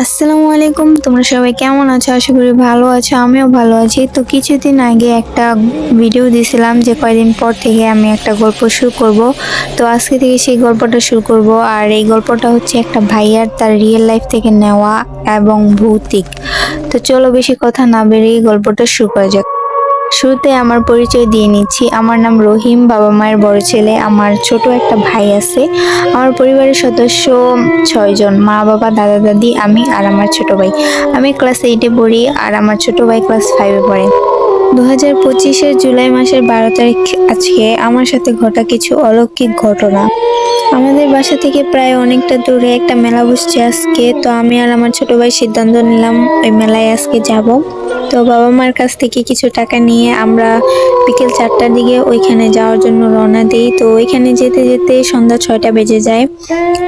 আসসালামু আলাইকুম, তোমরা সবাই কেমন আছো? আশা করি ভালো আছো, আমিও ভালো আছি। তো কিছুদিন আগে একটা ভিডিও দিয়েছিলাম যে কয়েকদিন পর থেকে আমি একটা গল্প শুরু করব। তো আজকে থেকে সেই গল্পটা শুরু করব। আর এই গল্পটা হচ্ছে একটা ভাইয়ার তার রিয়েল লাইফ থেকে নেওয়া এবং ভৌতিক। তো চলো বেশি কথা না বেরিয়ে গল্পটা শুরু করা যাক। শুরুতে আমার পরিচয় দিয়ে নিচ্ছি। আমার নাম রহিম, বাবা মায়ের বড় ছেলে। আমার ছোট একটা ভাই আছে। আমার পরিবারের সদস্য ছয়জন মা, বাবা, দাদা, দাদি, আমি আর আমার ছোট ভাই। আমি ক্লাস এইটে পড়ি আর আমার ছোট ভাই ক্লাস ফাইভে পড়ে। দু হাজার পঁচিশের জুলাই মাসের বারো তারিখ আজকে আমার সাথে ঘটা কিছু অলৌকিক ঘটনা। আমাদের বাসা থেকে প্রায় অনেকটা দূরে একটা মেলা বসছে আজকে। তো আমি আর আমার ছোট ভাই সিদ্ধান্ত নিলাম, ওই মেলায় আজকে যাব। তো বাবা মার কাছ থেকে কিছু টাকা নিয়ে আমরা বিকেল চারটার দিকে ওইখানে যাওয়ার জন্য রওনা দিই। তো ওইখানে যেতে যেতে সন্ধ্যা ছয়টা বেজে যায়।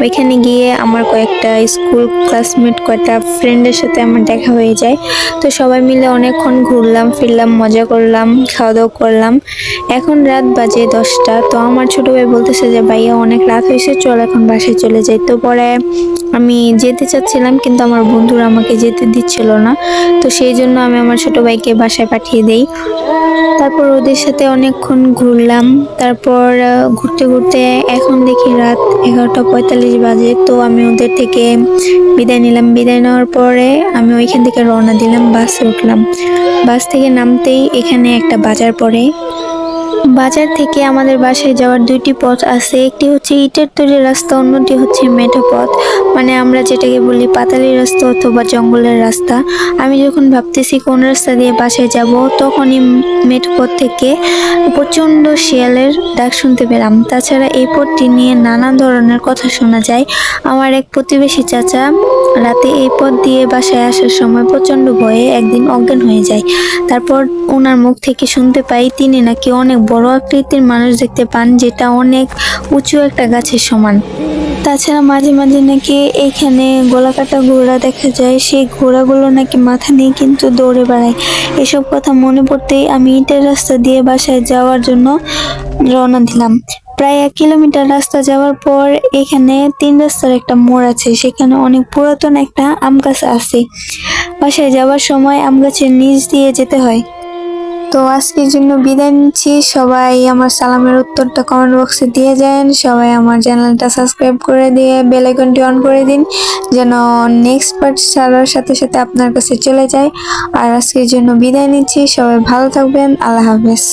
ওইখানে গিয়ে আমার কয়েকটা স্কুল ক্লাসমেট, কয়েকটা ফ্রেন্ডের সাথে আমার দেখা হয়ে যায়। তো সবাই মিলে অনেকক্ষণ ঘুরলাম, ফিরলাম, মজা করলাম খাওয়া দাওয়া করলাম। এখন রাত বাজে দশটা। তো আমার ছোটো ভাই বলতেছে যে, ভাইয়া, অনেক রাত হয়েছে, চল এখন বাসায় চলে যাই। তো পরে আমি যেতে চাচ্ছিলাম, কিন্তু আমার বন্ধুরা আমাকে যেতে দিচ্ছিল না। তো সেই জন্য আমি আমার ছোট ভাইকে বাসায় পাঠিয়ে দেই। তারপর ওদের সাথে অনেকক্ষণ ঘুরলাম। তারপর ঘুরতে ঘুরতে এখন দেখি রাত এগারোটা পঁয়তাল্লিশ বাজে। তো আমি ওদের থেকে বিদায় নিলাম। বিদায় নেওয়ার পরে আমি ওইখান থেকে রওনা দিলাম, বাসে উঠলাম। বাস থেকে নামতেই এখানে একটা বাজার পড়ে। বাজার থেকে আমাদের বাসায় যাওয়ার দুইটি পথ আছে। একটি হচ্ছে ইটের তৈরি রাস্তা, অন্যটি হচ্ছে মেঠো পথ। মানে আমরা যেটাকে বলি পাতালি রাস্তা অথবা জঙ্গলের রাস্তা। আমি যখন ভাবতেছি কোন রাস্তা দিয়ে বাসায় যাব, তখনই মেঠো পথ থেকে প্রচণ্ড শিয়ালের ডাক শুনতে পেলাম। তাছাড়া এই পথটি নিয়ে নানা ধরনের কথা শোনা যায়। আমার এক প্রতিবেশী চাচা রাতে এই পথ দিয়ে বাসায় আসার সময় প্রচণ্ড ভয়ে একদিন অজ্ঞান হয়ে যায়। তারপর ওনার মুখ থেকে শুনতে পাই তিনি নাকি অনেক বড় আকৃতির মানুষ দেখতে পান, যেটা অনেক উঁচু একটা গাছের সমান। তাছাড়া মাঝে মাঝে নাকি এইখানে গোলাকাটা ঘোড়া দেখা যায় সেই ঘোড়াগুলো নাকি মাথা নিয়ে কিন্তু দৌড়ে বেড়ায়। এসব কথা মনে পড়তেই আমি ইটের রাস্তা দিয়ে বাসায় যাওয়ার জন্য রওনা দিলাম। প্রায় এক কিলোমিটার রাস্তা যাওয়ার পর এখানে তিন রাস্তার একটা মোড় আছে, সেখানে অনেক পুরাতন একটা আম গাছ আছে। বাসায় যাওয়ার সময় আম গাছের নিচ দিয়ে যেতে হয়। তো আজকের জন্য বিদায় নিচ্ছি। সবাই আমার সালামের উত্তরটা কমেন্ট বক্সে দিয়ে যান। সবাই আমার চ্যানেলটা সাবস্ক্রাইব করে দিয়ে বেল আইকনটি অন করে দিন, যেন নেক্সট পার্ট ছাড়ার সাথে সাথে আপনার কাছে চলে যায়। আর আজকের জন্য বিদায় নিচ্ছি। সবাই ভালো থাকবেন। আল্লাহ হাফেজ।